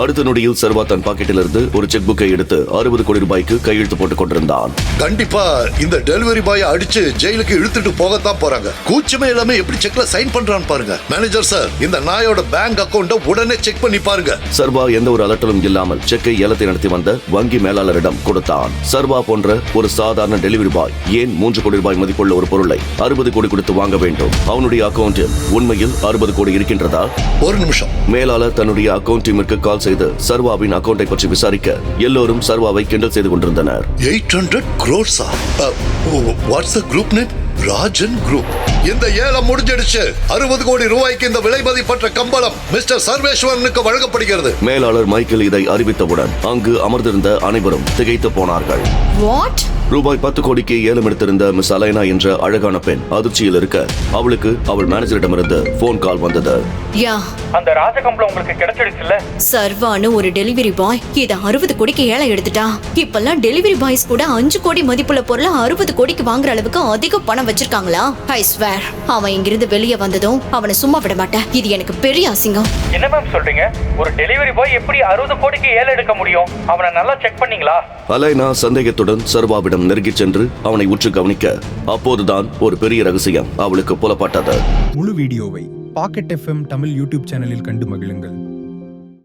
அடுத்த நொடியில் சர்வா தன் பாக்கெட்டிலிருந்து ஒரு செக் புக்கை எடுத்து அறுபது கோடி ரூபாய்க்கு கையெழுத்து போட்டுக் கொண்டிருந்தான். கண்டிப்பா இந்த டெலிவரி பாய் அடிச்சு ஜெயிலுக்கு இழுத்துட்டு போகத்தான் போறாங்க. கூச்சமே இல்லாம எப்படி செக்ல சைன் பண்றான்னு பாருங்க. மேனேஜர் சார் இந்த நாயோட பேங்க் அக்கவுண்ட உடனே செக் பண்ணி பாருங்க. சர்வா எந்த ஒரு அலட்டலும் இல்லாமல் செக்கை ஏலத்தை நடத்தி வந்த வங்கி மேலாளரிடம் கொடுத்தான். சர்வா போன்ற ஒரு சாதாரண டெலிவரி பாய் ஏன் மூன்று கோடி ரூபாய் மதிப்புள்ள ஒரு பொருளை அறுபது கோடி கொடுத்து வாங்க வேண்டும்? அவனுடைய அக்கவுண்டில் உண்மையில் அறுபது கோடி இருக்கின்றதா? ஒரு நிமிஷம். மேலாளர் தன்னுடைய அக்கவுண்ட் டீமிற்கு கால் செய்து சர்வாவின் அக்கவுண்டை பற்றி விசாரிக்க எல்லோரும் சர்வாவை கிண்டல் செய்து கொண்டிருந்தனர். Eight hundred க்ரோர்ஸா what's group name Rajan group இந்த ஏலம் முடிஞ்சிடுச்சு. அறுபது கோடி ரூபாய்க்கு இந்த விலை மதிப்பற்ற கம்பளம் மிஸ்டர் சர்வேஸ்வரனுக்கு வழங்கப்படுகிறது. மேலாளர் மைக்கேல் இதை அறிவித்தவுடன் அங்கு அமர்ந்திருந்த அனைவரும் திகைத்து போனார்கள். வாட் ரூபாய் பத்து கோடிக்கு ஏலம் எடுத்திருந்த மிஸ் அலைனா என்ற அழகான பெண் அதிர்ச்சியில் இருக்க அவளுக்கு அவள் மேனேஜரிடமிருந்து போன் கால் வந்தது. யா. அந்த ராஜகம்பளம் உங்களுக்கு கிடைச்சிடுச்சுல்ல? சர்வான்னு ஒரு டெலிவரி பாய் இத அறுபது கோடிக்கு ஏழை எடுத்துட்டா. இப்பெல்லாம் டெலிவரி பாய்ஸ் கூட அஞ்சு கோடி மதிப்புள்ள பொருளை அறுபது கோடிக்கு வாங்குற அளவுக்கு அதிக பணம் வச்சிருக்காங்களா? ஐ ஸ்வேர் அவன் இங்கிருந்து வெளியே வந்ததும் அவனை சும்மா விட மாட்டேன். இது எனக்கு பெரிய அசிங்கம். என்ன மேம் சொல்றீங்க? ஒரு டெலிவரி பாய் எப்படி அறுபது கோடிக்கு ஏழை எடுக்க முடியும்? அவனை நல்லா செக் பண்ணீங்களா? அலைனா சந்தேகத்துடன் சர்வாவிடம் நெருங்கிச் சென்று அவனை உற்று கவனிக்க அப்போதுதான் ஒரு பெரிய ரகசியம் அவளுக்கு புலப்பட்டது. முழு வீடியோவை பாக்கெட் எஃப்எம் தமிழ் யூடியூப் சேனலில் கண்டு மகிழுங்கள்.